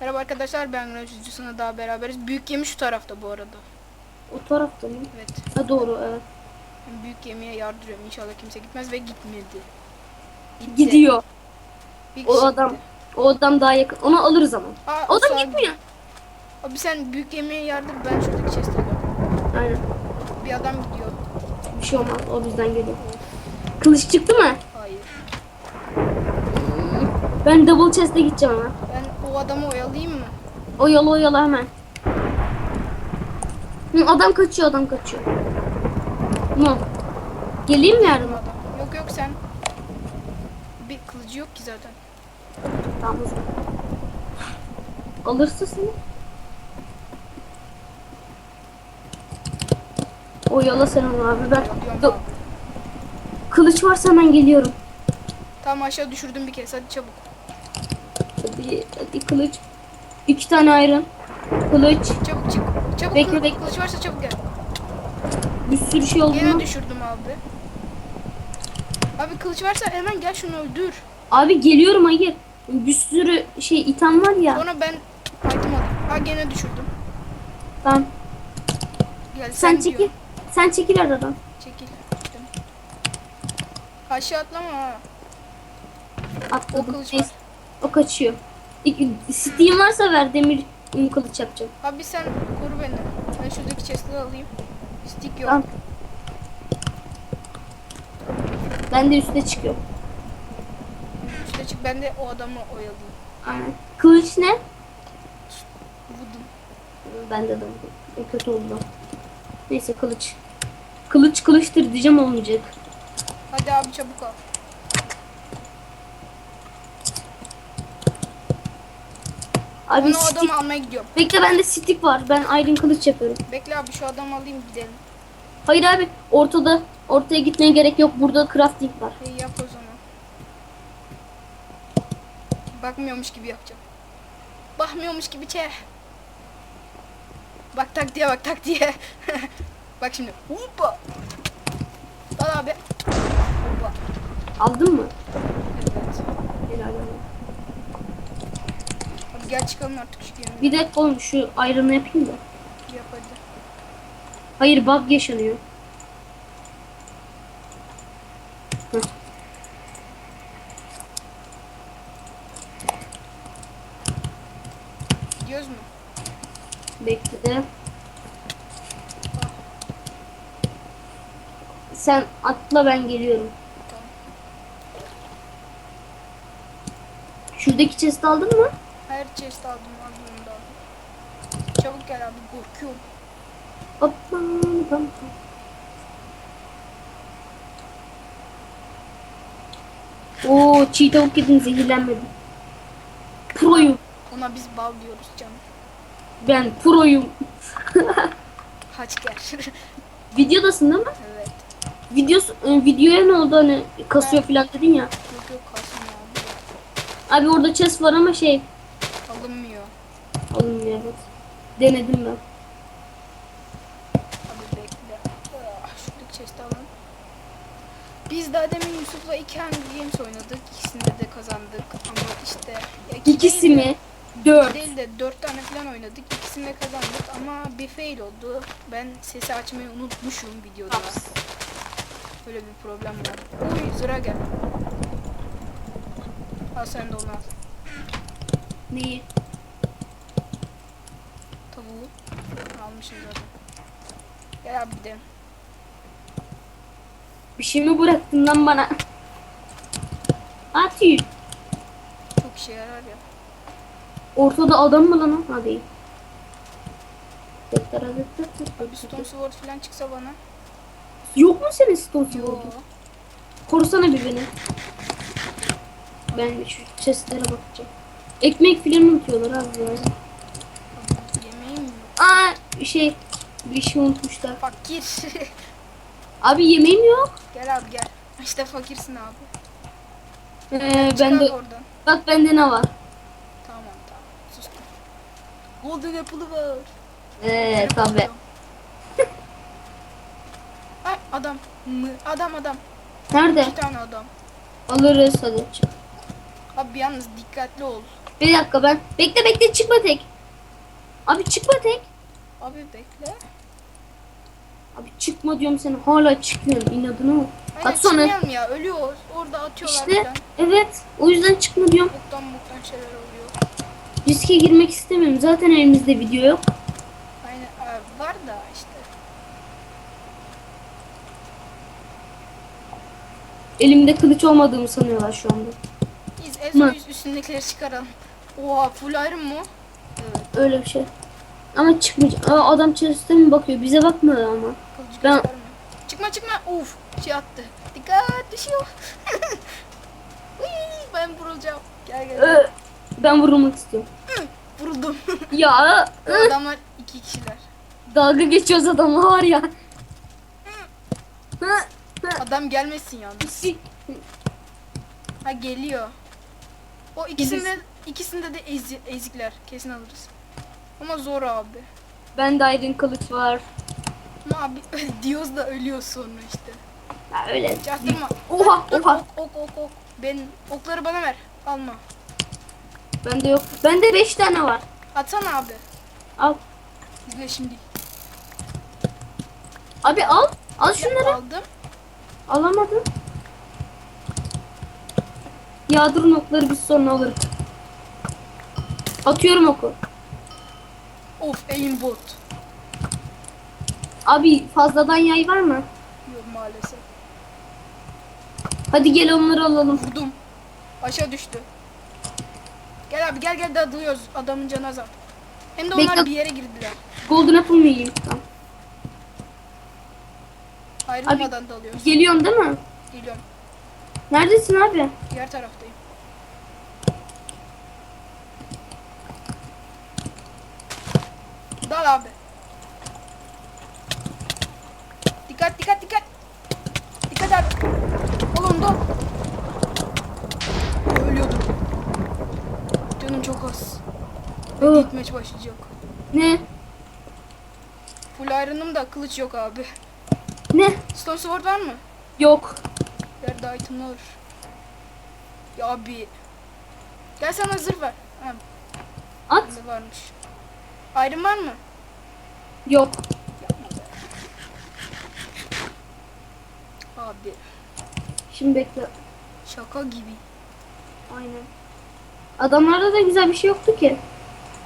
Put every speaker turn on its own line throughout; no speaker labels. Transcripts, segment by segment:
Merhaba arkadaşlar ben Yüzücüsü'ne daha beraberiz. Büyük gemi şu tarafta bu arada.
O tarafta mı?
Evet.
Ha doğru evet.
Ben büyük gemiye yardırıyorum. İnşallah kimse gitmez ve gitmedi. Gitti.
Gidiyor.
Bir
O
kişi
adam.
gitti.
O adam daha yakın. Onu alırız ama.
Aa,
O adam gitmiyor.
Abi sen büyük gemiye yardır ben şuradaki chest'e alıyorum.
Aynen.
Bir adam gidiyor.
Bir şey olmaz. O bizden geliyor. Kılıç çıktı mı?
Hayır.
Ben double chest'e gideceğim hemen.
O adamı oyalayayım mı?
Oyalı oyalı hemen. Hı, adam kaçıyor adam kaçıyor. No. Geleyim mi yarın?
Adam. Yok yok sen. Bir kılıcı yok ki zaten.
Tamam o zaman. Alırsa seni. Oyala sen onu abi. Ben Do- kılıç varsa hemen geliyorum.
Tamam aşağı düşürdüm bir kez hadi çabuk.
Hadi, hadi kılıç. İki tane ayrın. Kılıç.
Çabuk çık. Çabuk
Bekle,
kılıç,
bekle.
kılıç varsa çabuk gel.
Bir sürü şey oldu mu?
düşürdüm abi. Abi kılıç varsa hemen gel şunu öldür.
Abi geliyorum hayır. Bir sürü şey item var ya.
Sonra ben alayım. Ha gene düşürdüm.
Tamam.
Gel
Sen
diyor.
çekil. Sen çekil aradan.
Çekil. Aşağı atlama ha. O
Atladım.
kılıç
Neyse,
var.
O kaçıyor. Steam varsa ver demir um, kılıç yapacağım.
Abi sen koru beni. Ben şuradaki chest'i alayım. Stick yok.
Tamam. Ben de üste çıkıyorum.
Üste çık ben de o adamı oyalayayım.
Aynen. Kılıç ne?
Vurdum.
Ben de de o kötü oldu. Neyse kılıç. Kılıç kılıçtır diyeceğim olmayacak.
Hadi abi çabuk al.
Abi
Ben
stick.
adamı almaya gidiyorum.
Bekle bende stick var. Ben iron kılıç yapıyorum.
Bekle abi şu adamı alayım gidelim.
Hayır abi ortada ortaya gitmeye gerek yok. Burada crafting var.
İyi yap o zaman. Bakmıyormuş gibi yapacağım. Bakmıyormuş gibi çe. Bak taktiğe bak taktiğe. bak şimdi. Hoppa. Al abi. Hoppa.
Aldın mı?
Evet.
Helal olsun.
Gel çıkalım artık şu gemiye.
Bir dakika oğlum şu iron'ı yapayım da.
Yap hadi.
Hayır bug yaşanıyor. Heh.
Gidiyoruz mu?
Bekle de. Sen atla ben geliyorum. Şuradaki chest aldın mı?
Her chest aldım da aldım. Çabuk gel abi korkuyorum.
Pam. Oo çiğ tavuk yedim zehirlenmedim. Proyum.
Ona biz bal diyoruz canım.
Ben proyum.
Haç gel.
Videodasın değil mi?
evet.
Videosu, e, videoya ne oldu hani kasıyor falan dedin ya.
Yok yok kalsın abi.
Abi orada chest var ama şey. Evet. Denedim ben.
Abi bekle. Ah, şuradaki chest'i alalım. Biz daha demin Yusuf'la iki Hunger Games oynadık. İkisinde de kazandık. Ama işte iki
İkisi
değil de-
mi? Dört.
Değil de dört tane falan oynadık. İkisinde kazandık ama bir fail oldu. Ben sesi açmayı unutmuşum videoda. Böyle bir problem var. Uy sıra gel. Al sen de onu al.
Neyi?
Zaten. Gel abi gidelim.
Bir şey mi bıraktın lan bana? Atıyor.
Çok işe yarar ya.
Ortada adam mı lan o? Ha değil.
Abi stone sword falan çıksa bana.
Yok mu senin stone sword'un? Korusana bir beni. Ben şu chestlere bakacağım. Ekmek filan unutuyorlar abi ya. Aa şey bir şey unutmuşlar.
Fakir.
Abi yemeğim yok.
gel abi gel. İşte fakirsin abi.
Ee,
Çıkar
ben de
oradan.
bak bende ne var?
Tamam tamam. Sustum. Golden apple'ı var.
Ee tabi.
Ay adam mı? Adam adam.
Nerede?
İki tane adam.
Alırız hadi.
Abi yalnız dikkatli ol.
Bir dakika ben. Bekle bekle çıkma tek. Abi çıkma tek.
Abi bekle.
Abi çıkma diyorum sen hala çıkıyorsun inadına mı?
Aynen
sonra
çıkmayalım ya ölüyor. Orada atıyorlar
işte
falan.
evet o yüzden çıkma diyorum.
Boktan boktan şeyler oluyor.
Riske girmek istemiyorum. Zaten elimizde video yok.
Aynen abi var da işte.
Elimde kılıç olmadığımı sanıyorlar şu anda.
Biz en son
Mı?
üst- üstündekileri çıkaralım. Oha full iron mu? Evet.
Öyle bir şey. Ama çıkmayacak. Aa, adam chest'e mi bakıyor? Bize bakmıyor ama.
Kılıcı
Ben-
gösterme. Çıkma çıkma. Uf şey attı. Dikkat düşüyor. Ben vurulacağım. Gel gel. gel.
Ee, ben vurulmak istiyorum.
Vuruldum.
Ya ı,
adamlar iki kişiler.
dalga geçiyoruz adamla var ya.
Adam gelmesin yalnız. Ha geliyor. O ikisinde ikisinde de ezi- ezikler. Kesin alırız. Ama zor abi.
Ben de Iron kılıç var.
Ama abi diyoruz da ölüyor sonra işte.
Ha, öyle.
Çaktırma.
Oha
Dur,
oha.
Ok ok ok ok. Ben okları bana ver. Alma.
Bende yok. Bende 5 tane var.
Atsana abi.
Al.
İzle şimdi.
Abi al. Al
Ya,
şunları.
aldım.
Alamadım. Yağdırın okları biz sonra alırız. Atıyorum oku.
Of aimbot.
Abi fazladan yay var mı?
Yok maalesef.
Hadi gel onları alalım.
Vurdum. Aşağı düştü. Gel abi gel gel dadılıyoruz. Adamın canı azal. Hem de onlar
Bekle.
bir yere girdiler.
Golden apple mı yiyeyim? Tamam.
Ayrılmadan dalıyoruz.
Geliyorsun değil mi?
Geliyorum.
Neredesin abi?
Diğer taraftayım. Dal abi. Dikkat dikkat dikkat. Dikkat abi. Oğlum dur. Ölüyordum. Canım çok az.
Oh,
Gitmeç başlayacak.
ne?
Full iron'ım da kılıç yok abi.
Ne?
Stone sword var mı?
Yok.
Yerde itemler. Ya abi. Gel sana zırh ver. Ha,
At.
bende varmış. Iron var mı?
Yok.
Abi
Şimdi bekle.
şaka gibi.
Aynen. Adamlarda da güzel bir şey yoktu ki.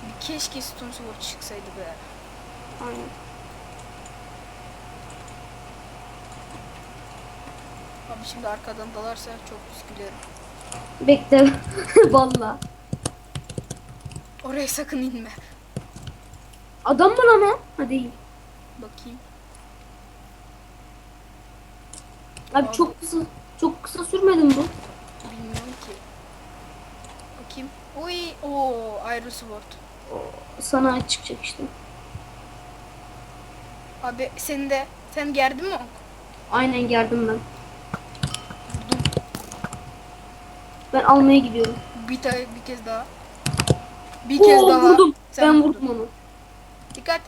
Bir keşke Stone Sword çıksaydı be.
Aynen.
Abi şimdi arkadan dalarsa çok üzgülerim.
Bekle. Valla.
Oraya sakın inme.
Adam mı lan o? Hadi iyi.
Bakayım.
Abi
Abi.
çok kısa çok kısa sürmedi mi bu?
Bilmiyorum ki. Bakayım. Uy, o Iron Sword.
Sana çıkacak işte.
Abi sen de sen gerdin mi?
Aynen geldim ben. Ben almaya gidiyorum.
Bir, bir kez daha. Bir kez
Oo,
daha.
vurdum.
Sen
ben vurdum onu.
Dikkat.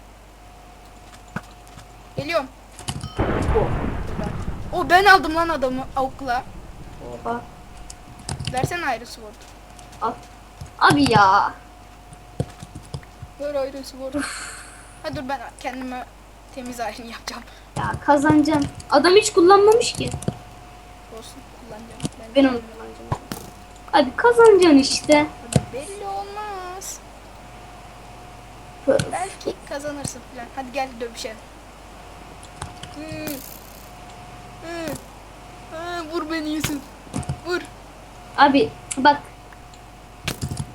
Geliyorum. O ben aldım lan adamı avukla.
Oha.
Versene ayrı sword.
Al. Abi ya.
Ver ayrı sword. ha dur ben kendime temiz ayrını yapacağım.
Ya kazanacağım. Adam hiç kullanmamış ki.
Olsun kullanacağım.
Ben onu kullanacağım. Abi kazanacaksın işte.
Hadi belli olmaz. Belki kazanırsın falan. Hadi gel dövüşelim. Hı. Hı. Hı, vur beni Yusuf. Vur.
Abi bak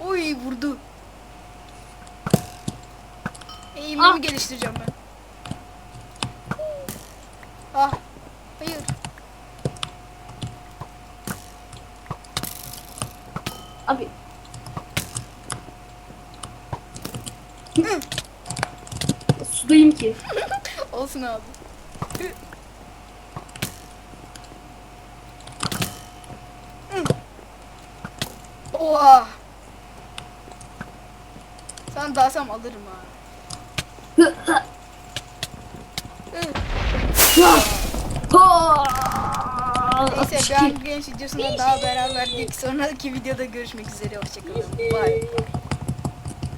Oy vurdu. Eğimimi
Ah.
geliştireceğim ben. Ah. Hayır.
abi. Sudayım ki.
Olsun abi. Oha. Sen dalsam alırım ha. Neyse
62.
ben genç videosunda daha beraberdik. Sonraki videoda görüşmek üzere. Hoşçakalın. Bye.